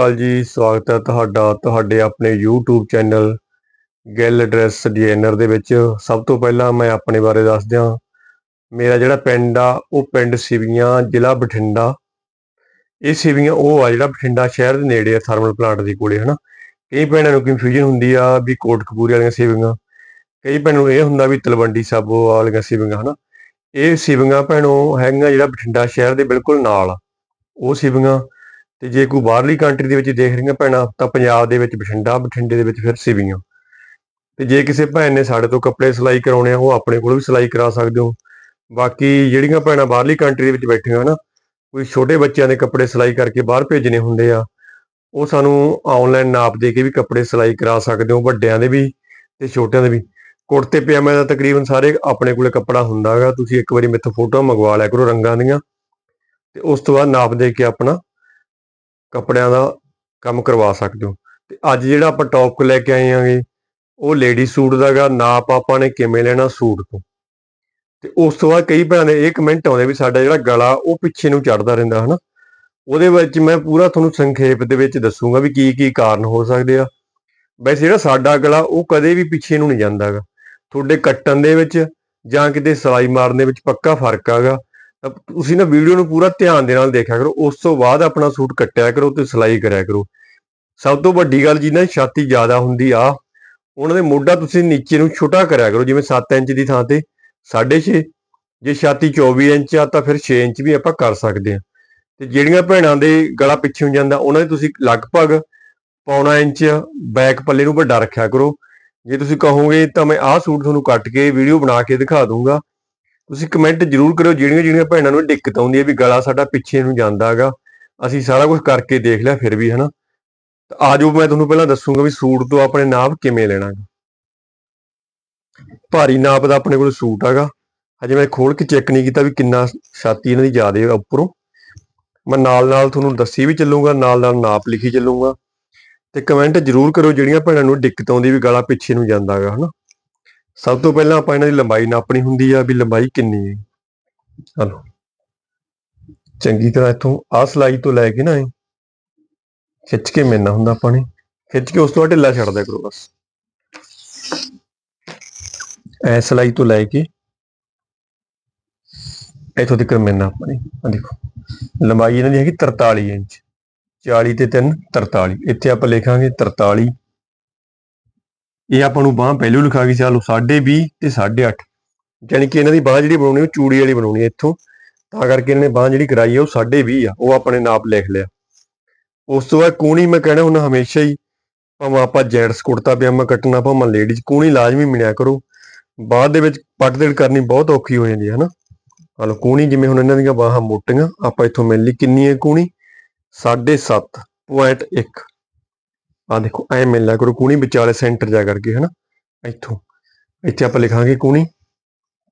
ਕਾਲ ਜੀ, ਸਵਾਗਤ ਹੈ ਤੁਹਾਡਾ, ਤੁਹਾਡੇ ਆਪਣੇ YouTube channel Gill dress designer ਦੇ ਵਿੱਚ। ਸਭ ਤੋਂ ਪਹਿਲਾਂ ਮੈਂ ਆਪਣੇ ਬਾਰੇ ਦੱਸ ਦਿਆਂ ਮੇਰਾ ਜਿਹੜਾ ਪਿੰਡ ਆ, ਉਹ ਪਿੰਡ ਸਿਵੀਆਂ, ਜ਼ਿਲ੍ਹਾ ਬਠਿੰਡਾ। ਇਹ ਸਿਵੀਆਂ, ਉਹ ਆ ਜਿਹੜਾ ਬਠਿੰਡਾ ਸ਼ਹਿਰ ਦੇ ਨੇੜੇ ਆ ਥਰਮਲ ਪਲਾਂਟ ਦੇ ਕੋਲੇ, ਹਨਾ। ਕਈ ਪਿੰਡਾਂ ਨੂੰ ਕਨਫਿਊਜ਼ਨ ਹੁੰਦੀ ਆ ਵੀ ਕੋਟਕਪੂਰੇ ਵਾਲੀਆਂ ਸਿਵੀਆਂ। ਕਈ ਪਿੰਡ ਨੂੰ ਇਹ ਹੁੰਦਾ ਵੀ ਤਲਵੰਡੀ ਸਾਬੋ ਵਾਲੀਆਂ ਸਿਵੀਆਂ, ਹਨਾ। ਇਹ ਸਿਵੀਆਂ ਭੈਣੋ ਹੈਗੀਆਂ ਜਿਹੜਾ ਬਠਿੰਡਾ ਸ਼ਹਿਰ ਦੇ ਬਿਲਕੁਲ ਨਾਲ ਉਹ ਸਿਵੀਆਂ ਤੇ ਜੇ ਕੋਈ ਬਾਹਰਲੀ ਕੰਟਰੀ ਦੇ ਵਿੱਚ ਦੇਖ ਰਹੀਆਂ ਭੈਣਾਂ, ਤਾਂ ਪੰਜਾਬ ਦੇ ਵਿੱਚ ਬਠਿੰਡਾ, ਬਠਿੰਡੇ ਦੇ ਵਿੱਚ ਫਿਰ ਸਿਵੀਆਂ। ਤੇ ਜੇ ਕਿਸੇ ਭੈਣ ਨੇ ਸਾਡੇ ਤੋਂ ਕੱਪੜੇ ਸਿਲਾਈ ਕਰਾਉਣੇ ਆ, ਉਹ ਆਪਣੇ ਕੋਲ ਵੀ ਸਿਲਾਈ ਕਰਾ ਸਕਦੇ ਹੋ। ਬਾਕੀ ਜਿਹੜੀਆਂ ਭੈਣਾਂ ਬਾਹਰਲੀ ਕੰਟਰੀ ਦੇ ਵਿੱਚ ਬੈਠੀਆਂ ਹਨਾ ਕੋਈ ਛੋਟੇ ਬੱਚਿਆਂ ਦੇ ਕੱਪੜੇ ਸਿਲਾਈ ਕਰਕੇ ਬਾਹਰ ਭੇਜਣੇ ਹੁੰਦੇ ਆ, ਉਹ ਸਾਨੂੰ ਆਨਲਾਈਨ ਨਾਪ ਦੇ ਕੇ ਵੀ ਕੱਪੜੇ ਸਿਲਾਈ ਕਰਾ ਸਕਦੇ ਹੋ, ਵੱਡਿਆਂ ਦੇ ਵੀ ਤੇ ਛੋਟਿਆਂ ਦੇ ਵੀ। ਕੁੜਤੇ ਪਜਾਮੇ ਦਾ ਤਕਰੀਬਨ ਸਾਰੇ ਆਪਣੇ ਕੋਲੇ ਕੱਪੜਾ ਹੁੰਦਾ ਹੈਗਾ, ਤੁਸੀਂ ਇੱਕ ਵਾਰੀ ਮੇਥੋਂ ਫੋਟੋ ਮੰਗਵਾ ਲਿਆ ਕਰੋ ਰੰਗਾਂ ਦੀਆਂ। ਤੇ ਉਸ ਤੋਂ ਬਾਅਦ ਨਾਪ ਦੇ ਕੇ ਆਪਣਾ ਕੱਪੜਿਆਂ ਦਾ ਕੰਮ ਕਰਵਾ ਸਕਦੇ ਹੋ। ਤੇ ਅੱਜ ਜਿਹੜਾ ਆਪਾਂ ਟੌਪਿਕ ਲੈ ਕੇ ਆਏ ਆਂਗੇ ਉਹ ਲੇਡੀ ਸੂਟ ਦਾਗਾ ਨਾਪ ਆਪਾਂ ਨੇ ਕਿਵੇਂ ਲੈਣਾ ਸੂਟ ਤੋਂ। ਤੇ ਉਸ ਤੋਂ ਬਾਅਦ ਕਈ ਭੈਣਾਂ ਦੇ ਇਹ ਕਮੈਂਟ ਆਉਂਦੇ ਵੀ ਸਾਡਾ ਜਿਹੜਾ ਗਲਾ, ਉਹ ਪਿੱਛੇ ਨੂੰ ਚੜਦਾ ਰਹਿੰਦਾ, ਹਨਾ। ਉਹਦੇ ਵਿੱਚ ਮੈਂ ਪੂਰਾ ਤੁਹਾਨੂੰ ਸੰਖੇਪ ਦੇ ਵਿੱਚ ਦੱਸੂਗਾ ਵੀ ਕੀ ਕੀ ਕਾਰਨ ਹੋ ਸਕਦੇ ਆ। ਵੈਸੇ ਜਿਹੜਾ ਸਾਡਾ ਗਲਾ, ਉਹ ਕਦੇ ਵੀ ਪਿੱਛੇ ਨੂੰ ਨਹੀਂ ਜਾਂਦਾਗਾ। ਤੁਹਾਡੇ ਕੱਟਣ ਦੇ ਵਿੱਚ ਜਾਂ ਕਿਤੇ ਸਲਾਈ ਮਾਰਨ ਦੇ ਵਿੱਚ ਪੱਕਾ ਫ਼ਰਕ ਆਗਾ। ਤਾਂ ਤੁਸੀਂ ਨਾ ਵੀਡੀਓ ਨੂੰ ਪੂਰਾ ਧਿਆਨ ਦੇ ਨਾਲ ਦੇਖਿਆ ਕਰੋ, ਉਸ ਤੋਂ ਬਾਅਦ ਆਪਣਾ ਸੂਟ ਕੱਟਿਆ ਕਰੋ ਤੇ ਸਿਲਾਈ ਕਰਿਆ ਕਰੋ। ਸਭ ਤੋਂ ਵੱਡੀ ਗੱਲ ਜਿਹਨਾਂ ਦੀ ਛਾਤੀ ਜ਼ਿਆਦਾ ਹੁੰਦੀ ਆ, ਉਹਨਾਂ ਦੇ ਮੋਢਾ ਤੁਸੀਂ ਨੀਚੇ ਨੂੰ ਛੋਟਾ ਕਰਿਆ ਕਰੋ, ਜਿਵੇਂ 7 ਇੰਚ ਦੀ ਥਾਂ ਤੇ 6.5 ਜੇ ਛਾਤੀ 24 ਇੰਚ ਆ ਤਾਂ ਫਿਰ 6 ਇੰਚ ਵੀ ਆਪਾਂ ਕਰ ਸਕਦੇ ਆ। ਤੇ ਜਿਹੜੀਆਂ ਭੈਣਾਂ ਦੇ ਗਲਾ ਪਿੱਛੇ ਹੋ ਜਾਂਦਾ, ਉਹਨਾਂ ਦੇ ਤੁਸੀਂ ਲਗਭਗ ਪੌਣਾ ਇੰਚ ਬੈਕ ਪੱਲੇ ਨੂੰ ਵੱਡਾ ਰੱਖਿਆ ਕਰੋ। ਜੇ ਤੁਸੀਂ ਕਹੋਗੇ ਤਾਂ ਮੈਂ ਆਹ ਸੂਟ ਤੁਹਾਨੂੰ ਕੱਟ ਕੇ ਵੀਡੀਓ ਬਣਾ ਕੇ ਦਿਖਾ ਦੂੰਗਾ ਤੁਸੀਂ ਕਮੈਂਟ ਜ਼ਰੂਰ ਕਰਿਓ, ਜਿਹੜੀਆਂ ਜਿਹੜੀਆਂ ਭੈਣਾਂ ਨੂੰ ਦਿੱਕਤ ਆਉਂਦੀ ਹੈ ਵੀ ਗਲਾ ਸਾਡਾ ਪਿੱਛੇ ਨੂੰ ਜਾਂਦਾ ਹੈਗਾ, ਅਸੀਂ ਸਾਰਾ ਕੁਝ ਕਰਕੇ ਦੇਖ ਲਿਆ ਫਿਰ ਵੀ, ਹਨਾ? ਤਾਂ ਆਜੋ ਮੈਂ ਤੁਹਾਨੂੰ ਪਹਿਲਾਂ ਦੱਸੂਗਾ ਵੀ ਸੂਟ ਤੋਂ ਆਪਣੇ ਨਾਪ ਕਿਵੇਂ ਲੈਣਾ ਹੈ ਭਾਰੀ ਨਾਪ ਦਾ ਆਪਣੇ ਕੋਲ ਸੂਟ ਹੈਗਾ। ਹਜੇ ਮੈਂ ਖੋਲ ਕੇ ਚੈੱਕ ਨਹੀਂ ਕੀਤਾ ਵੀ ਕਿੰਨਾ ਛਾਤੀ ਇਹਨਾਂ ਦੀ ਜ਼ਿਆਦੇ ਆ ਉੱਪਰੋਂ। ਮੈਂ ਨਾਲ ਨਾਲ ਤੁਹਾਨੂੰ ਦੱਸੀ ਵੀ ਚੱਲੂਗਾ ਨਾਲ ਨਾਲ ਨਾਪ ਲਿਖੀ ਚੱਲੂਗਾ। ਤੇ ਕਮੈਂਟ ਜ਼ਰੂਰ ਕਰੋ ਜਿਹੜੀਆਂ ਭੈਣਾਂ ਨੂੰ ਦਿੱਕਤ ਆਉਂਦੀ ਵੀ ਗਲਾ ਪਿੱਛੇ ਨੂੰ ਜਾਂਦਾ ਹੈਗਾ, ਹਨਾ? ਸਭ ਤੋਂ ਪਹਿਲਾਂ ਆਪਾਂ ਇਹਨਾਂ ਦੀ ਲੰਬਾਈ ਨਾਪਣੀ ਹੁੰਦੀ ਆ ਵੀ ਲੰਬਾਈ ਕਿੰਨੀ ਹੈ। ਹਲੋ। ਚੰਗੀ ਤਰ੍ਹਾਂ ਇੱਥੋਂ ਆਹ ਸਲਾਈ ਤੋਂ ਲੈ ਕੇ ਨਾ ਇਹ ਖਿੱਚ ਕੇ ਮਿਲਣਾ ਹੁੰਦਾ ਆਪਾਂ ਨੇ। ਖਿੱਚ ਕੇ ਉਸ ਤੋਂ ਬਾਅਦ ਢਿੱਲਾ ਛੱਡ ਦਿਆ ਕਰੋ ਬਸ। ਐ ਸਲਾਈ ਤੋਂ ਲੈ ਕੇ ਇੱਥੋਂ ਤੱਕ ਮਿਲਣਾ ਆਪਾਂ ਨੇ। ਆ ਦੇਖੋ। ਲੰਬਾਈ ਇਹਨਾਂ ਦੀ ਹੈਗੀ 43 ਇੰਚ। 40 ਤੇ 3 43 ਇੱਥੇ ਆਪਾਂ ਲਿਖਾਂਗੇ 43 ਇਹ ਆਪਾਂ ਨੂੰ ਬਾਹ ਪਹਿਲੂ ਲਿਖਾ ਗਈ ਚਲੋ 2.5 ਤੇ 8.5 ਯਾਨੀ ਕਿ ਇਹਨਾਂ ਦੀ ਬਾਹ ਜਿਹੜੀ ਬਣਾਉਣੀ, ਉਹ ਚੂੜੀ ਵਾਲੀ ਬਣਾਉਣੀ ਹੈ ਇੱਥੋਂ। ਤਾਂ ਕਰਕੇ ਇਹਨਾਂ ਨੇ ਬਾਹ ਜਿਹੜੀ ਕਰਾਈ ਹੈ ਉਹ 2.5 ਆ, ਉਹ ਆਪਣੇ ਨਾਪ ਲਿਖ ਲਿਆ। ਉਸ ਤੋਂ ਬਾਅਦ ਕੂਣੀ ਮੈਂ ਕਹਿਣਾ ਹੁਣ ਹਮੇਸ਼ਾ ਹੀ, ਭਾਵੇਂ ਆਪਾਂ ਜੈਂਟਸ ਕੁੜਤਾ, ਪਜਾਮਾ ਕੱਟਣਾ, ਭਾਵੇਂ ਲੇਡੀਜ਼, ਕੂਣੀ ਲਾਜ਼ਮੀ ਮਿਲਿਆ ਕਰੋ। ਬਾਅਦ ਦੇ ਵਿੱਚ ਪੱਟਦੇੜ ਕਰਨੀ ਬਹੁਤ ਔਖੀ ਹੋ ਜਾਂਦੀ ਹੈ ਹਨਾ ਹਲੋ ਕੂਣੀ, ਜਿਵੇਂ ਹੁਣ ਇਹਨਾਂ ਦੀਆਂ ਬਾਹਾਂ ਮੋਟੀਆਂ, ਆਪਾਂ ਇੱਥੋਂ ਮਿਲ ਲਈ ਕਿੰਨੀ ਹੈ ਕੂਣੀ? 7.5.1 ਆ ਦੇਖੋ, ਐ ਮਿਲ ਕਰੋ, ਕੂਣੀ ਵਿਚਾਲੇ ਸੈਂਟਰ ਜਾ ਕਰਕੇ, ਹਨਾ? ਇੱਥੋਂ। ਇੱਥੇ ਆਪਾਂ ਲਿਖਾਂਗੇ ਕੂਣੀ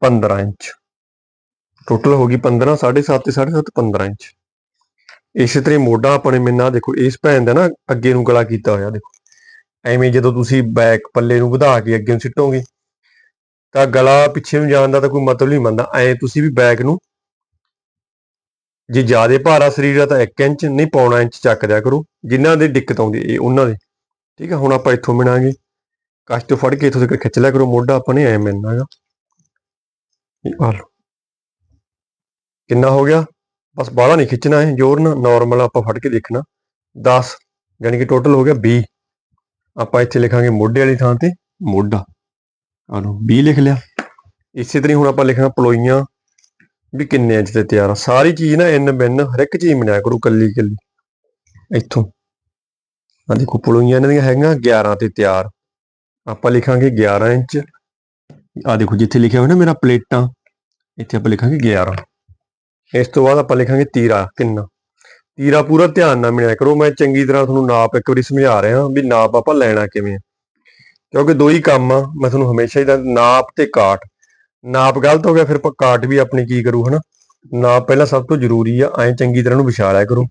15 ਇੰਚ। ਟੋਟਲ ਹੋ ਗਈ 15 7.5 ਤੇ 7.5 15 ਇੰਚ। ਇਸੇ ਤਰ੍ਹਾਂ ਮੋਢਾ ਆਪਣੇ ਮਿੰਨਾ ਦੇਖੋ, ਇਸ ਭੈਣ ਦਾ ਨਾ ਅੱਗੇ ਨੂੰ ਗਲਾ ਕੀਤਾ ਹੋਇਆ, ਦੇਖੋ। ਐਵੇਂ ਜਦੋਂ ਤੁਸੀਂ ਬੈਕ ਪੱਲੇ ਨੂੰ ਵਧਾ ਕੇ ਅੱਗੇ ਨੂੰ ਸਿੱਟੋਗੇ, ਤਾਂ ਗਲਾ ਪਿੱਛੇ ਨੂੰ ਜਾਣ ਦਾ ਤਾਂ ਕੋਈ ਮਤਲਬ ਨਹੀਂ ਮੰਨਦਾ ਐ ਤੁਸੀਂ ਵੀ ਬੈਕ ਨੂੰ ਜੇ ਜ਼ਿਆਦਾ ਭਾਰਾ ਸਰੀਰ ਆ ਤਾਂ 1 ਇੰਚ, ਨਹੀਂ ਪੌਣਾ ਇੰਚ ਚੱਕ ਦਿਆ ਕਰੋ। ਜਿਨ੍ਹਾਂ ਦੇ ਦਿੱਕਤ ਆਉਂਦੀ, ਇਹ ਉਹਨਾਂ ਦੇ। ਠੀਕ ਹੈ ਹੁਣ ਆਪਾਂ ਇੱਥੋਂ ਮਿਲਾਂਗੇ। ਕਸ਼ ਤੋਂ ਫੜ ਕੇ ਇੱਥੋਂ ਤੱਕ ਖਿੱਚ ਲਿਆ ਕਰੋ, ਮੋਢਾ ਆਪਾਂ ਨੇ ਐ ਮਿਲਣਾ ਹੈਗਾ। ਇਹ ਆ ਲਓ। ਕਿੰਨਾ ਹੋ ਗਿਆ? ਬਸ ਬਾਹਲਾ ਨਹੀਂ ਖਿੱਚਣਾ ਹੈ ਜ਼ੋਰ ਨਾਲ ਨਾਰਮਲ ਆਪਾਂ ਫੜ ਕੇ ਦੇਖਣਾ। 10 ਯਾਨੀ ਕਿ ਟੋਟਲ ਹੋ ਗਿਆ 20 ਆਪਾਂ ਇੱਥੇ ਲਿਖਾਂਗੇ ਮੋਢੇ ਵਾਲੀ ਥਾਂ ਤੇ ਮੋਢਾ। ਆ ਲਓ 20 ਲਿਖ ਲਿਆ। ਇਸੇ ਤਰ੍ਹਾਂ ਹੀ ਹੁਣ ਆਪਾਂ ਲਿਖਣਾ ਪਲੋਈਆਂ। ਵੀ ਕਿੰਨੇ ਇੰਚ ਤੇ ਤਿਆਰ ਆ। ਸਾਰੀ ਚੀਜ਼ ਨਾ ਇਨ ਬਿਨ ਹਰ ਇੱਕ ਚੀਜ਼ ਮਿਲਿਆ ਕਰੋ ਕੱਲੀ ਕੱਲੀ ਇੱਥੋਂ। ਆ ਦੇਖੋ, ਪਲੋਈਆਂ ਇਹਨਾਂ ਦੀਆਂ ਹੈਗੀਆਂ 11 ਤੇ ਤਿਆਰ। ਆਪਾਂ ਲਿਖਾਂਗੇ 11 ਇੰਚ। ਆ ਦੇਖੋ, ਜਿੱਥੇ ਲਿਖਿਆ ਹੋਇਆ ਨਾ ਮੇਰਾ ਪਲੇਟਾਂ, ਇੱਥੇ ਆਪਾਂ ਲਿਖਾਂਗੇ 11 ਇਸ ਤੋਂ ਬਾਅਦ ਆਪਾਂ ਲਿਖਾਂਗੇ ਤੀਰਾ ਕਿੰਨਾ ਤੀਰਾ ਪੂਰਾ ਧਿਆਨ ਨਾਲ ਮਿਲਿਆ ਕਰੋ, ਮੈਂ ਚੰਗੀ ਤਰ੍ਹਾਂ ਤੁਹਾਨੂੰ ਨਾਪ ਇੱਕ ਵਾਰੀ ਸਮਝਾ ਰਿਹਾ ਵੀ ਨਾਪ ਆਪਾਂ ਲੈਣਾ ਕਿਵੇਂ ਆ। ਕਿਉਂਕਿ ਦੋ ਹੀ ਕੰਮ ਆ, ਮੈਂ ਤੁਹਾਨੂੰ ਹਮੇਸ਼ਾ ਹੀ ਨਾਪ ਤੇ ਕਾਟ। ਨਾਪ ਗਲਤ ਹੋ ਗਿਆ, ਫਿਰ ਆਪਾਂ ਕਾਟ ਵੀ ਆਪਣੀ ਕੀ ਕਰੂ, ਹਨਾ? ਨਾਪ ਪਹਿਲਾਂ ਸਭ ਤੋਂ ਜ਼ਰੂਰੀ ਆ, ਐਂ ਚੰਗੀ ਤਰ੍ਹਾਂ ਨੂੰ ਵਿਛਾ ਲਿਆ ਕਰੋ।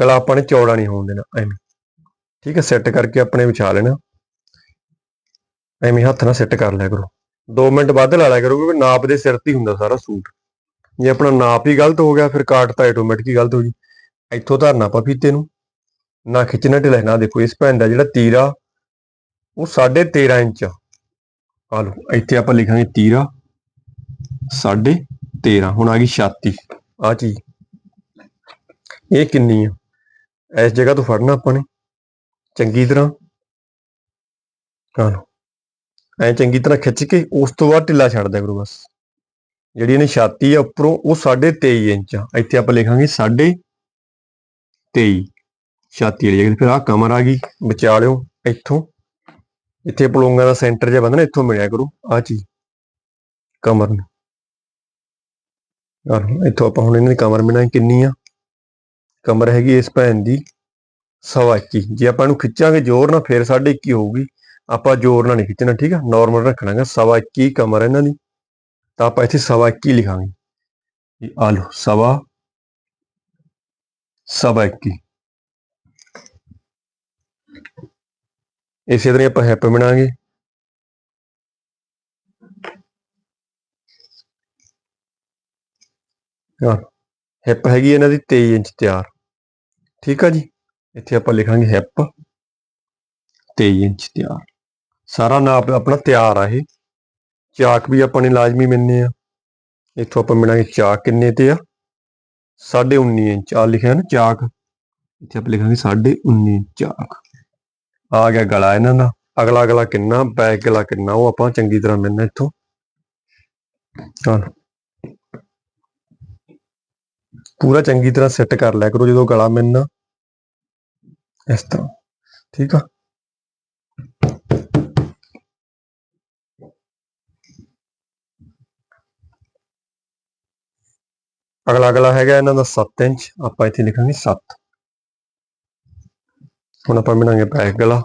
ਗਲਾ ਆਪਾਂ ਨੇ ਚੌੜਾ ਨਹੀਂ ਹੋਣ ਦੇਣਾ, ਐਵੇਂ। ਠੀਕ ਹੈ ਸੈੱਟ ਕਰਕੇ ਆਪਣੇ ਵਿਛਾ ਲੈਣਾ। ਐਵੇਂ ਹੱਥ ਨਾਲ ਸੈੱਟ ਕਰ ਲਿਆ ਕਰੋ। 2 ਮਿੰਟ ਵੱਧ ਲਾ ਲਿਆ ਕਰੋ, ਕਿਉਂਕਿ ਨਾਪ ਦੇ ਸਿਰ ਤੇ ਹੀ ਹੁੰਦਾ ਸਾਰਾ ਸੂਟ। ਜੇ ਆਪਣਾ ਨਾਪ ਹੀ ਗਲਤ ਹੋ ਗਿਆ, ਫਿਰ ਕਾਟ ਤਾਂ ਆਟੋਮੈਟਿਕ ਹੀ ਗਲਤ ਹੋ ਜੀ। ਇੱਥੋਂ ਧਰਨਾ ਆਪਾਂ ਫੀਤੇ ਨੂੰ। ਨਾ ਖਿੱਚਣਾ ਢਿੱਲਾ, ਨਾ ਦੇਖੋ, ਇਸ ਭੈਣ ਦਾ ਜਿਹੜਾ ਤੀਰਾ ਆ ਉਹ 13.5 ਇੰਚ ਆ। ਲਓ, ਇੱਥੇ ਆਪਾਂ ਲਿਖਾਂਗੇ ਤੀਰਾ 13.5 ਹੁਣ ਆ ਗਈ ਛਾਤੀ। ਆ ਚੀਜ਼। ਇਹ ਕਿੰਨੀ ਆ? ਇਸ ਜਗ੍ਹਾ ਤੋਂ ਫੜਨਾ ਆਪਾਂ ਨੇ। ਚੰਗੀ ਤਰ੍ਹਾਂ ਆਹ ਲਓ ਐ ਚੰਗੀ ਤਰ੍ਹਾਂ ਖਿੱਚ ਕੇ ਉਸ ਤੋਂ ਬਾਅਦ ਢਿੱਲਾ ਛੱਡ ਦਿਆ ਕਰੋ ਬਸ। ਜਿਹੜੀ ਇਹਨੇ ਛਾਤੀ ਆ ਉੱਪਰੋਂ, ਉਹ 23.5 ਇੰਚ ਆ। ਇੱਥੇ ਆਪਾਂ ਲਿਖਾਂਗੇ 23 ਛਾਤੀ ਵਾਲੀ ਜਗ੍ਹਾ ਫਿਰ ਆ ਕਮਰ ਆ ਗਈ ਵਿਚਾਲਿਓ ਇੱਥੋਂ। ਇੱਥੇ ਪਲੋਂਗਾ ਦਾ ਸੈਂਟਰ ਜਿਹਾ ਬੰਦਾ ਨਾ, ਇੱਥੋਂ ਮਿਲਿਆ ਕਰੋ ਆ ਚੀਜ਼, ਕਮਰ ਨੂੰ। ਆਹ, ਇੱਥੋਂ ਆਪਾਂ ਹੁਣ ਇਹਨਾਂ ਦੀ ਕਮਰ ਮਿਣਾ ਕਿੰਨੀ ਆ? ਕਮਰ ਹੈਗੀ ਇਸ ਭੈਣ ਦੀ ਸਵਾ ਇੱਕੀ। ਜੇ ਆਪਾਂ ਇਹਨੂੰ ਖਿੱਚਾਂਗੇ, ਜ਼ੋਰ ਨਾਲ ਫਿਰ 21.5 ਹੋਊਗੀ। ਆਪਾਂ ਜ਼ੋਰ ਨਾਲ ਨਹੀਂ ਖਿੱਚਣਾ, ਠੀਕ ਆ? ਨਾਰਮਲ ਰੱਖਣਾਗਾ। ਸਵਾ 21 ਕਮਰ ਇਹਨਾਂ ਦੀ। ਤਾਂ ਆਪਾਂ ਇੱਥੇ ਸਵਾ 21 ਲਿਖਾਂਗੇ। ਇਹ ਆ ਲਓ, ਸਵਾ ਸਵਾ 21 ਇਸੇ ਤਰ੍ਹਾਂ ਆਪਾਂ ਹੈਪ ਬਣਾਵਾਂਗੇ ਹਾਂ, ਹਿੱਪ ਹੈਗੀ ਇਹਨਾਂ ਦੀ 23 ਇੰਚ ਤਿਆਰ। ਠੀਕ ਆ ਜੀ? ਇੱਥੇ ਆਪਾਂ ਲਿਖਾਂਗੇ ਹਿੱਪ 23 ਇੰਚ ਤਿਆਰ। ਸਾਰਾ ਨਾਪ ਆਪਣਾ ਤਿਆਰ ਆ ਇਹ। ਚਾਕ ਵੀ ਆਪਾਂ ਨੇ ਲਾਜ਼ਮੀ ਮਿਲਨੇ ਆ। ਇੱਥੋਂ ਆਪਾਂ ਮਿਲਾਂਗੇ ਚਾਕ ਕਿੰਨੇ ਤੇ ਆ? 19.5 ਇੰਚ। ਆ ਲਿਖਿਆ ਨਾ ਚਾਕ। ਇੱਥੇ ਆਪਾਂ ਲਿਖਾਂਗੇ 19.5 ਇੰਚ ਚਾਕ। ਆ ਗਿਆ ਗਲਾ ਇਹਨਾਂ ਦਾ। ਅਗਲਾ ਅਗਲਾ ਕਿੰਨਾ, ਬੈਕ ਗਲਾ ਕਿੰਨਾ, ਉਹ ਆਪਾਂ ਚੰਗੀ ਤਰ੍ਹਾਂ ਮਿਲਣਾ ਇੱਥੋਂ। ਚਲੋ। ਪੂਰਾ ਚੰਗੀ ਤਰ੍ਹਾਂ ਸੈੱਟ ਕਰ ਲਿਆ ਕਰੋ ਜਦੋਂ ਗਲਾ ਮਿਲਣਾ। ਇਸ ਤਰ੍ਹਾਂ। ਠੀਕ ਆ? ਅਗਲਾ ਅਗਲਾ ਹੈਗਾ ਇਹਨਾਂ ਦਾ 7 ਇੰਚ। ਆਪਾਂ ਇੱਥੇ ਲਿਖਾਂਗੇ 7 ਹੁਣ ਆਪਾਂ ਬਣਾਂਗੇ ਬੈਕ ਗਲਾ।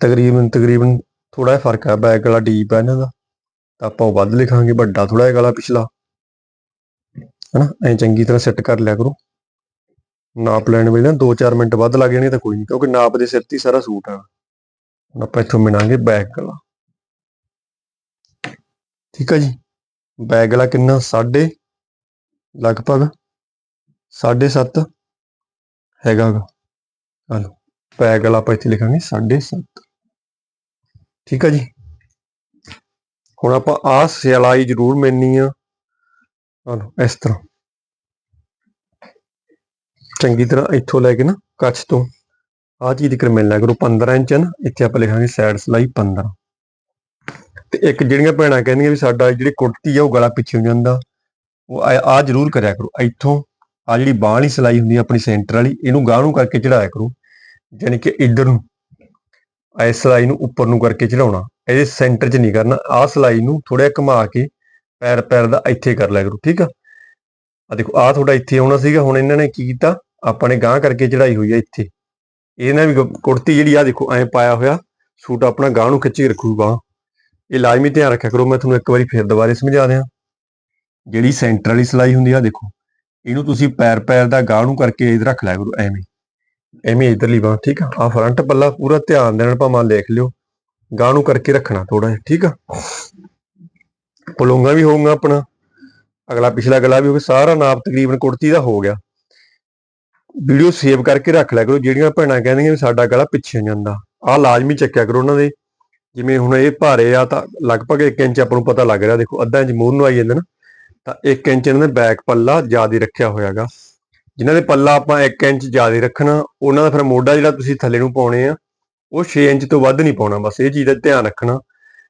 ਤਕਰੀਬਨ ਤਕਰੀਬਨ ਥੋੜਾ ਫ਼ਰਕ ਹੈ ਬੈਕ ਗਲਾ ਡੀਪ ਹੈ ਇਹਨਾਂ ਦਾ। ਤਾਂ ਆਪਾਂ ਉਹ ਵੱਧ ਲਿਖਾਂਗੇ। ਵੱਡਾ ਥੋੜਾ ਜਿਹਾ ਗਲਾ ਪਿਛਲਾ। ਹਨਾ, ਐ ਚੰਗੀ ਤਰ੍ਹਾਂ ਸੈੱਟ ਕਰ ਲਿਆ ਕਰੋ। ਨਾਪ ਲੈਣ ਵੇਲੇ ਨਾ 2-4 ਮਿੰਟ ਵੱਧ ਲੱਗ ਜਾਣੇ ਤਾਂ ਕੋਈ ਨਹੀਂ ਕਿਉਂਕਿ ਨਾਪ ਦੇ ਸਿਰ ਤੇ ਹੀ ਸਾਰਾ ਸੂਟ ਆ। ਹੁਣ ਆਪਾਂ ਇੱਥੋਂ ਮਿਣਾਂਗੇ ਬੈਕ ਗਲਾ ਠੀਕ ਆ ਜੀ? ਬੈਕ ਗਲਾ ਕਿੰਨਾ? 6.5 ਲਗਭਗ 7.5 ਹੈਗਾ ਗਾ। ਹਲੋ ਬੈਕ ਗਲਾ ਆਪਾਂ ਇੱਥੇ ਲਿਖਾਂਗੇ 7.5 ਠੀਕ ਆ ਜੀ? ਹੁਣ ਆਪਾਂ ਆ ਸਿਲਾਈ ਜ਼ਰੂਰ ਮਿਲਣੀ ਆ। ਹਲੋ ਇਸ ਤਰ੍ਹਾਂ। ਚੰਗੀ ਤਰ੍ਹਾਂ ਇੱਥੋਂ ਲੈ ਕੇ ਨਾ ਕੱਚ ਤੋਂ। ਆ ਚੀਜ਼ ਤੱਕ ਮਿਲਣਾ ਕਰੋ 15 ਇੰਚ ਹੈ ਨਾ, ਇੱਥੇ ਆਪਾਂ ਲਿਖਾਂਗੇ ਸਾਈਡ ਸਲਾਈ 15 ਤੇ ਇੱਕ ਜਿਹੜੀਆਂ ਭੈਣਾਂ ਕਹਿੰਦੀਆਂ ਵੀ ਸਾਡਾ ਜਿਹੜੀ ਕੁੜਤੀ ਆ, ਉਹ ਗਲਾ ਪਿੱਛੇ ਹੋ ਜਾਂਦਾ। ਉਹ ਆ ਜ਼ਰੂਰ ਕਰਿਆ ਕਰੋ। ਇੱਥੋਂ ਆ ਜਿਹੜੀ ਬਾਹ ਵਾਲੀ ਸਲਾਈ ਹੁੰਦੀ ਆ, ਆਪਣੀ ਸੈਂਟਰ ਵਾਲੀ, ਇਹਨੂੰ ਗਾਹ ਨੂੰ ਕਰਕੇ ਚੜਾਇਆ ਕਰੋ। ਯਾਨੀ ਕਿ ਇੱਧਰ ਨੂੰ ਇਸ ਸਲਾਈ ਨੂੰ ਉੱਪਰ ਨੂੰ ਕਰਕੇ ਚੜਾਉਣਾ। ਇਹਦੇ ਸੈਂਟਰ 'ਚ ਨਹੀਂ ਕਰਨਾ। ਆਹ ਸਲਾਈ ਨੂੰ ਥੋੜਾ ਜਿਹਾ ਘੁਮਾ ਕੇ ਪੈਰ ਪੈਰ ਦਾ ਇੱਥੇ ਕਰ ਲਿਆ ਕਰੋ, ਠੀਕ ਆ? ਆ ਦੇਖੋ ਆ ਤੁਹਾਡਾ ਇੱਥੇ ਆਉਣਾ ਸੀਗਾ, ਹੁਣ ਇਹਨਾਂ ਨੇ ਕੀ ਕੀਤਾ? ਆਪਾਂ ਨੇ ਗਾਂ ਕਰਕੇ ਚੜਾਈ ਹੋਈ ਆ ਇੱਥੇ। ਇਹਨਾਂ ਵੀ ਕੁੜਤੀ ਜਿਹੜੀ ਆ ਦੇਖੋ, ਐ ਪਾਇਆ ਹੋਇਆ, ਸੂਟ ਆਪਣਾ ਗਾਂ ਨੂੰ ਖਿੱਚ ਕੇ ਰੱਖੂਗਾ। ਇਹ ਲਾਜ਼ਮੀ ਧਿਆਨ ਰੱਖਿਆ ਕਰੋ, ਮੈਂ ਤੁਹਾਨੂੰ ਇੱਕ ਵਾਰੀ ਫੇਰ ਦੁਬਾਰੇ ਸਮਝਾ ਦਿਆਂ। ਜਿਹੜੀ ਸੈਂਟਰ ਵਾਲੀ ਸਲਾਈ ਹੁੰਦੀ ਆ ਦੇਖੋ, ਇਹਨੂੰ ਤੁਸੀਂ ਪੈਰ ਪੈਰ ਦਾ ਗਾਂ ਨੂੰ ਕਰਕੇ ਇਧਰ ਰੱਖ ਲਿਆ ਕਰੋ, ਐਵੇਂ। ਐਵੇਂ ਇਧਰਲੀ ਬਾਹ, ਠੀਕ ਆ? ਆ ਫਰੰਟ ਪੱਲਾ, ਪੂਰਾ ਧਿਆਨ ਦੇਣਾ ਭਾਵੇਂ ਲਿਖ ਲਿਓ। ਗਾਂ ਨੂੰ ਕਰਕੇ ਰੱਖਣਾ ਥੋੜਾ ਜਿਹਾ, ਠੀਕ ਆ? ਪਲੋਂਗਾ ਵੀ ਹੋਊਗਾ ਆਪਣਾ। ਅਗਲਾ ਪਿਛਲਾ ਗਲਾ ਵੀ ਹੋਊਗਾ ਸਾਰਾ ਨਾਪ ਤਕਰੀਬਨ ਕੁੜਤੀ ਦਾ ਹੋ ਗਿਆ। ਵੀਡੀਓ ਸੇਵ ਕਰਕੇ ਰੱਖ ਲਿਆ ਕਰੋ, ਜਿਹੜੀਆਂ ਭੈਣਾਂ ਕਹਿੰਦੀਆਂ ਵੀ ਸਾਡਾ ਗਲਾ ਪਿੱਛੇ ਜਾਂਦਾ। ਆਹ ਲਾਜ਼ਮੀ ਚੱਕਿਆ ਕਰੋ ਉਹਨਾਂ ਦੇ। ਜਿਵੇਂ ਹੁਣ ਇਹ ਭਾਰੇ ਆ ਤਾਂ ਲਗਭਗ 1 ਇੰਚ ਆਪਾਂ ਨੂੰ ਪਤਾ ਲੱਗ ਰਿਹਾ, ਦੇਖੋ ਅੱਧਾ ਇੰਚ ਮੂੰਹ ਨੂੰ ਆਈ ਜਾਂਦਾ ਨਾ, ਤਾਂ 1 ਇੰਚ ਇਹਨਾਂ ਦਾ ਬੈਕ ਪੱਲਾ ਜ਼ਿਆਦਾ ਰੱਖਿਆ ਹੋਇਆਗਾ। ਜਿਨ੍ਹਾਂ ਦੇ ਪੱਲਾ ਆਪਾਂ 1 ਇੰਚ ਜ਼ਿਆਦਾ ਰੱਖਣਾ, ਉਹਨਾਂ ਦਾ ਫਿਰ ਮੋਢਾ ਜਿਹੜਾ ਤੁਸੀਂ ਥੱਲੇ ਨੂੰ ਪਾਉਣੇ ਆ, ਉਹ 6 ਇੰਚ ਤੋਂ ਵੱਧ ਨਹੀਂ ਪਾਉਣਾ, ਬਸ ਇਹ ਚੀਜ਼ ਦਾ ਧਿਆਨ ਰੱਖਣਾ।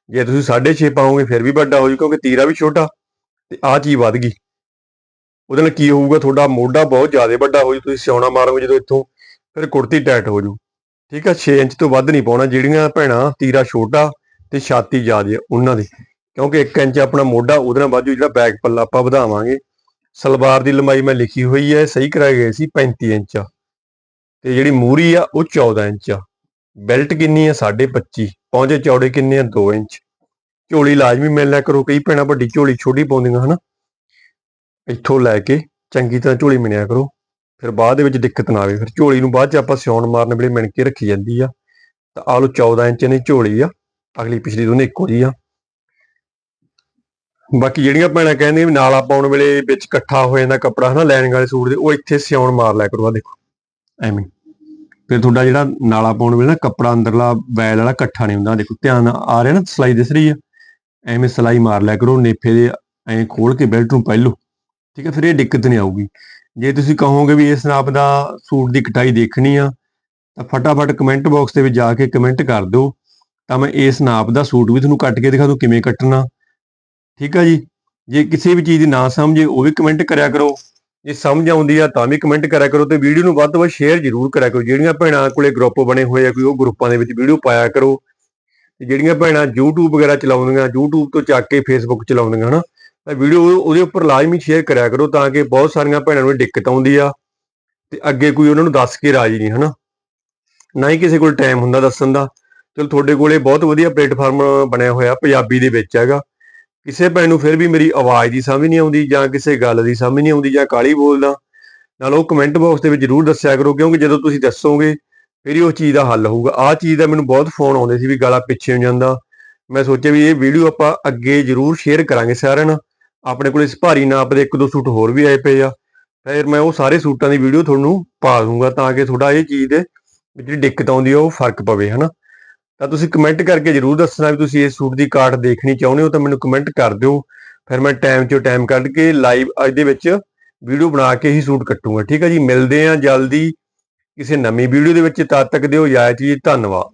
ਜੇ ਤੁਸੀਂ 6.5 ਪਾਓਗੇ, ਫਿਰ ਵੀ ਵੱਡਾ ਹੋ ਜੂ, ਕਿਉਂਕਿ ਤੀਰਾ ਵੀ ਛੋਟਾ, ਤੇ ਆਹ ਚੀਜ਼ ਵੱਧ ਗਈ। ਉਹਦੇ ਨਾਲ ਕੀ ਹੋਊਗਾ, ਤੁਹਾਡਾ ਮੋਢਾ ਬਹੁਤ ਜ਼ਿਆਦਾ ਵੱਡਾ ਹੋ ਜੂ, ਤੁਸੀਂ ਸਿਉਣਾ ਮਾਰੋਗੇ ਜਦੋਂ ਇੱਥੋਂ, ਫਿਰ ਕੁੜਤੀ ਟਾਈਟ ਹੋ ਜੂ ਠੀਕ ਆ 6 ਇੰਚ ਤੋਂ ਵੱਧ ਨਹੀਂ ਪਾਉਣਾ, ਜਿਹੜੀਆਂ ਭੈਣਾਂ ਤੀਰਾ ਛੋਟਾ ਤੇ ਛਾਤੀ ਜ਼ਿਆਦਾ ਉਹਨਾਂ ਦੀ। ਕਿਉਂਕਿ 1 ਇੰਚ ਆਪਣਾ ਮੋਢਾ, ਉਹਦੇ ਨਾਲ ਵਾਧੂ ਜਿਹੜਾ ਬੈਕ ਪੱਲਾ ਆਪਾਂ ਵਧਾਵਾਂਗੇ। ਸਲਵਾਰ ਦੀ ਲੰਬਾਈ ਮੈਂ ਲਿਖੀ ਹੋਈ ਹੈ, ਸਹੀ ਕਰਾਈ ਗਏ ਸੀ 35 ਇੰਚ ਆ। ਤੇ ਜਿਹੜੀ ਮੂਰੀ ਆ, ਉਹ 14 ਇੰਚ ਆ। ਬੈਲਟ ਕਿੰਨੀ ਆ? 25 ਪੌਂਜੇ ਚੌੜੇ ਕਿੰਨੇ ਆ? 2 ਇੰਚ। ਝੋਲੀ ਲਾਜ਼ਮੀ ਮਿਲਣਾ ਕਰੋ। ਕਈ ਭੈਣਾਂ ਵੱਡੀ ਝੋਲੀ ਛੋਟੀ ਪਾਉਂਦੀਆਂ, ਹਨਾ? ਇੱਥੋਂ ਲੈ ਕੇ ਚੰਗੀ ਤਰ੍ਹਾਂ ਝੋਲੀ ਮਿਣਿਆ ਕਰੋ। ਫਿਰ ਬਾਅਦ ਦੇ ਵਿੱਚ ਦਿੱਕਤ ਨਾ ਆਵੇ। ਫਿਰ ਝੋਲੀ ਨੂੰ ਬਾਅਦ ਚ ਆਪਾਂ ਸਿਉਣ ਮਾਰਨ ਵੇਲੇ ਮਿਣ ਕੇ ਰੱਖੀ ਜਾਂਦੀ ਆ। ਤਾਂ ਆਹ ਲੋ 14 ਇੰਚ ਨੇ ਝੋਲੀ ਆ। ਅਗਲੀ ਪਿਛਲੀ ਦੋਨੇ ਇੱਕੋ ਜੀ ਆ। ਬਾਕੀ ਜਿਹੜੀਆਂ ਭੈਣਾਂ ਕਹਿੰਦੀਆਂ ਵੀ ਨਾਲਾ ਪਾਉਣ ਵੇਲੇ ਵਿੱਚ ਇਕੱਠਾ ਹੋ ਜਾਂਦਾ ਕੱਪੜਾ, ਹਨਾ? ਲੈਣ ਵਾਲੇ ਸੂਟ ਦੇ, ਉਹ ਇੱਥੇ ਸਿਉਣ ਮਾਰ ਲਿਆ ਕਰੋ। ਆ ਦੇਖੋ। ਐਵੇਂ। ਫਿਰ ਤੁਹਾਡਾ ਜਿਹੜਾ ਨਾਲਾ ਪਾਉਣ ਵੇਲੇ ਨਾ ਕੱਪੜਾ ਅੰਦਰਲਾ ਵੈਲ ਵਾਲਾ ਇਕੱਠਾ ਨਹੀਂ ਹੁੰਦਾ। ਦੇਖੋ, ਧਿਆਨ ਆ ਰਿਹਾ ਨਾ, ਸਲਾਈ ਦਿਸ ਰਹੀ ਆ। ਐਵੇਂ ਸਲਾਈ ਮਾਰ ਲਿਆ ਕਰੋ, ਨੇਫੇ ਦੇ ਐਂ ਖੋਲ ਕੇ ਬੈਲਟ ਨੂੰ ਪਹਿਲੋ। ਠੀਕ ਹੈ ਫਿਰ ਇਹ ਦਿੱਕਤ ਨਹੀਂ ਆਊਗੀ। ਜੇ ਤੁਸੀਂ ਕਹੋਗੇ ਵੀ ਇਸ ਨਾਪ ਦਾ ਸੂਟ ਦੀ ਕਟਾਈ ਦੇਖਣੀ ਆ, ਤਾਂ ਫਟਾਫਟ ਕਮੈਂਟ ਬਾਕਸ ਦੇ ਵਿੱਚ ਜਾ ਕੇ ਕਮੈਂਟ ਕਰ ਦਿਓ। ਤਾਂ ਮੈਂ ਇਸ ਨਾਪ ਦਾ ਸੂਟ ਵੀ ਤੁਹਾਨੂੰ ਕੱਟ ਕੇ ਦਿਖਾ ਦੂੰ, ਕਿਵੇਂ ਕੱਟਣਾ। ਠੀਕ ਆ ਜੀ? ਜੇ ਕਿਸੇ ਵੀ ਚੀਜ਼ ਦੀ ਨਾ ਸਮਝੇ, ਉਹ ਵੀ ਕਮੈਂਟ ਕਰਿਆ ਕਰੋ। ਜੇ ਸਮਝ ਆਉਂਦੀ ਆ ਤਾਂ ਵੀ ਕਮੈਂਟ ਕਰਿਆ ਕਰੋ ਤੇ ਵੀਡੀਓ ਨੂੰ ਵੱਧ ਤੋਂ ਵੱਧ ਸ਼ੇਅਰ ਜ਼ਰੂਰ ਕਰਿਆ ਕਰੋ। ਜਿਹੜੀਆਂ ਭੈਣਾਂ ਕੋਲੇ ਗਰੁੱਪ ਬਣੇ ਹੋਏ ਆ, ਕੋਈ ਉਹ ਗਰੁੱਪਾਂ ਦੇ ਵਿੱਚ ਵੀਡੀਓ ਪਾਇਆ ਕਰੋ। ਤੇ ਜਿਹੜੀਆਂ ਭੈਣਾਂ YouTube ਵਗੈਰਾ ਚਲਾਉਂਦੀਆਂ, YouTube ਤੋਂ ਚੱਕ ਕੇ Facebook ਚਲਾਉਂਦੀਆਂ, ਹਨਾ? ਤਾਂ ਵੀਡੀਓ ਉਹਦੇ ਉੱਪਰ ਲਾਜ਼ਮੀ ਸ਼ੇਅਰ ਕਰਿਆ ਕਰੋ ਤਾਂ ਕਿ ਬਹੁਤ ਸਾਰੀਆਂ ਭੈਣਾਂ ਨੂੰ ਦਿੱਕਤ ਆਉਂਦੀ ਆ ਤੇ ਅੱਗੇ ਕੋਈ ਉਹਨਾਂ ਨੂੰ ਦੱਸ ਕੇ ਰਾਜੀ ਨਹੀਂ, ਹਨਾ? ਨਾ ਹੀ ਕਿਸੇ ਕੋਲ ਟਾਈਮ ਹੁੰਦਾ ਦੱਸਣ ਦਾ। ਚਲੋ ਤੁਹਾਡੇ ਕੋਲੇ ਬਹੁਤ ਵਧੀਆ ਪਲੇਟਫਾਰਮ ਬਣਿਆ ਹੋਇਆ ਪੰਜਾਬੀ ਦੇ ਵਿੱਚ ਹੈਗਾ। ਕਿਸੇ ਭੈਣ ਨੂੰ ਫਿਰ ਵੀ ਮੇਰੀ ਆਵਾਜ਼ ਦੀ ਸਮਝ ਨਹੀਂ ਆਉਂਦੀ ਜਾਂ ਕਿਸੇ ਗੱਲ ਦੀ ਸਮਝ ਨਹੀਂ ਆਉਂਦੀ ਜਾਂ ਕਾਲੀ ਬੋਲਦਾ, ਨਾਲ ਉਹ ਕਮੈਂਟ ਬਾਕਸ ਦੇ ਵਿੱਚ ਜ਼ਰੂਰ ਦੱਸਿਆ ਕਰੋ, ਕਿਉਂਕਿ ਜਦੋਂ ਤੁਸੀਂ ਦੱਸੋਗੇ ਫਿਰ ਹੀ ਉਹ ਚੀਜ਼ ਦਾ ਹੱਲ ਹੋਊਗਾ। ਆਹ ਚੀਜ਼ ਦਾ ਮੈਨੂੰ ਬਹੁਤ ਫੋਨ ਆਉਂਦੇ ਸੀ ਵੀ ਗਾਲਾ ਪਿੱਛੇ ਹੋ ਜਾਂਦਾ। ਮੈਂ ਸੋਚਿਆ ਵੀ ਇਹ ਵੀਡੀਓ ਆਪਾਂ ਅੱਗੇ ਜ਼ਰੂਰ ਸ਼ੇਅਰ ਕਰਾਂਗੇ ਸਾਰਿਆਂ ਨਾਲ। ਆਪਣੇ ਕੋਲ ਇਸ ਭਾਰੀ ਨਾਪ ਦੇ ਇੱਕ ਦੋ ਸੂਟ ਹੋਰ ਵੀ ਆਏ ਪਏ ਆ। ਫਿਰ ਮੈਂ ਉਹ ਸਾਰੇ ਸੂਟਾਂ ਦੀ ਵੀਡੀਓ ਤੁਹਾਨੂੰ ਪਾ ਦੂੰਗਾ ਤਾਂ ਕਿ ਤੁਹਾਡਾ ਇਹ ਚੀਜ਼ ਦੇ ਜਿਹੜੀ ਦਿੱਕਤ ਆਉਂਦੀ ਆ ਉਹ ਫ਼ਰਕ ਪਵੇ, ਹਨਾ? ਤਾਂ ਤੁਸੀਂ ਕਮੈਂਟ ਕਰਕੇ ਜਰੂਰ ਦੱਸਣਾ ਵੀ ਤੁਸੀਂ ਇਸ ਸੂਟ ਦੀ ਕਾਟ ਦੇਖਣੀ ਚਾਹੁੰਦੇ ਹੋ ਤਾਂ ਮੈਨੂੰ ਕਮੈਂਟ ਕਰ ਦਿਓ। ਫਿਰ ਮੈਂ ਟਾਈਮ 'ਚੋਂ ਟਾਈਮ ਕੱਢ ਕੇ ਲਾਈਵ ਅੱਜ ਦੇ ਵਿੱਚ ਵੀਡੀਓ ਬਣਾ ਕੇ ਹੀ ਸੂਟ ਕੱਟੂਗਾ। ਠੀਕ ਹੈ ਜੀ, ਮਿਲਦੇ ਆਂ ਜਲਦੀ ਕਿਸੇ ਨਵੀਂ ਵੀਡੀਓ ਦੇ ਵਿੱਚ। ਤਦ ਤੱਕ ਦਿਓ ਇਜਾਜ਼ਤ ਜੀ, ਧੰਨਵਾਦ।